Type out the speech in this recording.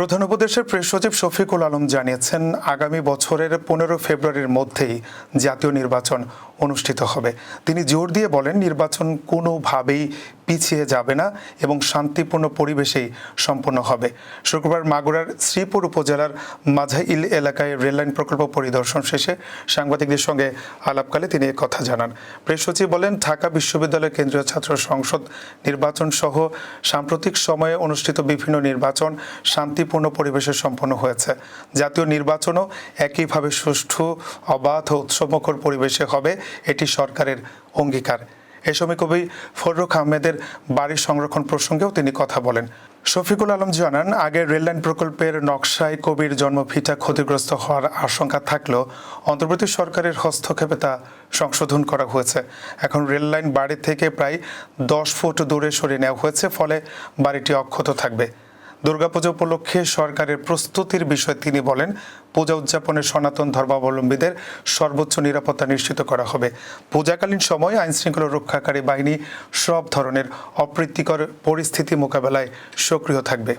প্রধান উপদেশের প্রেস সচিব শফিকুল আলম জানিয়েছেন আগামী বছরের পনেরো ফেব্রুয়ারির মধ্যেই জাতীয় নির্বাচন অনুষ্ঠিত হবে। তিনি জোর দিয়ে বলেন, নির্বাচন কোনোভাবেই পিছিয়ে যাবে না এবং শান্তিপূর্ণ পরিবেশেই সম্পন্ন হবে। শুক্রবার মাগুরার শ্রীপুর উপজেলার মাঝাইল এলাকায় রেললাইন প্রকল্প পরিদর্শন শেষে সাংবাদিকদের সঙ্গে আলাপকালে তিনি কথা জানান। প্রেস সচিব বলেন, ঢাকা বিশ্ববিদ্যালয় কেন্দ্রীয় ছাত্র সংসদ নির্বাচন সহ সাম্প্রতিক সময়ে অনুষ্ঠিত বিভিন্ন নির্বাচন শান্তিপূর্ণ পরিবেশে সম্পন্ন হয়েছে। জাতীয় নির্বাচনও একইভাবে সুষ্ঠু, অবাধ ও উৎসবমুখর পরিবেশে হবে এটি সরকারের অঙ্গীকার। এ সময় কবি ফররুখ আহমেদের বাড়ি সংরক্ষণ প্রসঙ্গেও তিনি কথা বলেন। শফিকুল আলম জানান আগের রেললাইন প্রকল্পের নকশায় কবির জন্মভিটা ক্ষতিগ্রস্ত হওয়ার আশঙ্কা থাকলেও অন্তর্বর্তী সরকারের হস্তক্ষেপে তা সংশোধন করা হয়েছে। এখন রেললাইন বাড়ি থেকে প্রায় দশ ফুট দূরে সরিয়ে নেওয়া হয়েছে, ফলে বাড়িটি অক্ষত থাকবে। দুর্গাপূজা উপলক্ষে সরকারের প্রস্তুতির বিষয়ে তিনি বলেন, পূজা উদযাপনে সনাতন ধর্মাবলম্বীদের সর্বোচ্চ নিরাপত্তা নিশ্চিত করা হবে। পূজাকালীন সময় আইনশৃঙ্খলা রক্ষাকারী বাহিনী সব ধরনের অপ্রীতিকর পরিস্থিতি মোকাবেলায় সক্রিয় থাকবে।